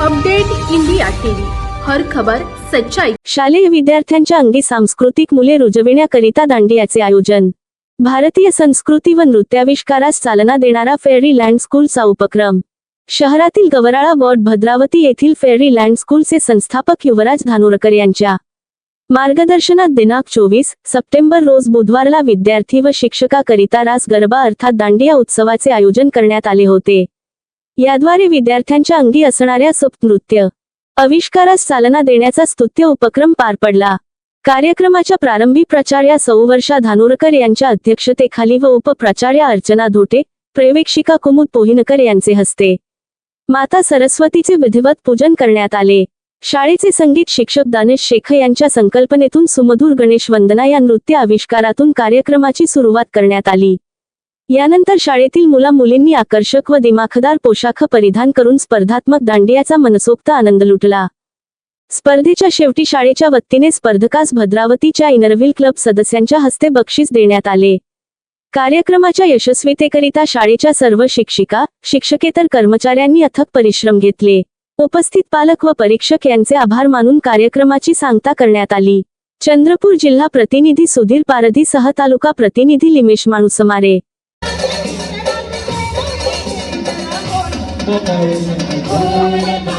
Update India TV. हर खबर सच्चाई. शालेय विद्यार्थ्यांच्या अंगी सांस्कृतिक मुले रुजविण्याकरिता दांडियाचे आयोजन. भारतीय संस्कृती व नृत्याविष्कारास चालना देणारा फेअरी लँड स्कूलचा उपक्रम. शहरातील गवराळा वॉर्ड भद्रावती येथील फेअरी लँड स्कूलचे संस्थापक युवराज धानुरकर यांच्या मार्गदर्शनात दिनांक चोवीस सप्टेंबर रोज बुधवारला विद्यार्थी व शिक्षकाकरिता रास गरबा अर्थात दांडिया उत्सवाचे आयोजन करण्यात आले होते. याद्वारे विद्यार्थ्यांच्या अंगी असणाऱ्या सुप्त आविष्कारास चालना देण्याचा स्तुत्य उपक्रम पार पडला. कार्यक्रमाच्या प्रारंभी प्राचार्या सौवर्षा धानुरकर यांच्या अध्यक्षतेखाली व उपप्राचार्या अर्चना धोटे प्रेवेक्षिका कुमुद पोहिनकर यांचे हस्ते. माता सरस्वतीचे विधिवत पूजन करण्यात आले. शाळेचे संगीत शिक्षक दानेश शेख यांच्या संकल्पनेतून सुमधुर गणेश वंदना या नृत्य आविष्कारातून कार्यक्रमाची सुरुवात करण्यात आली. यानंतर शाळेतील मुला मुलींनी आकर्षक व दिमाखदार पोशाख परिधान करून स्पर्धात्मक दांडियाचा मनसोक्त आनंद लुटला. स्पर्धेच्या शेवटी शाळेच्या वतीने स्पर्धकास भद्रावतीच्या इनरव्हिल क्लब सदस्यांच्या हस्ते बक्षीस देण्यात आले. कार्यक्रमाच्या यशस्वीतेकरिता शाळेच्या सर्व शिक्षिका शिक्षकेतर कर्मचाऱ्यांनी अथक परिश्रम घेतले. उपस्थित पालक व परीक्षक यांचे आभार मानून कार्यक्रमाची सांगता करण्यात आली. चंद्रपूर जिल्हा प्रतिनिधी सुधीर पारधी सह तालुका प्रतिनिधी लिमेश माणूसमारे. Thank you.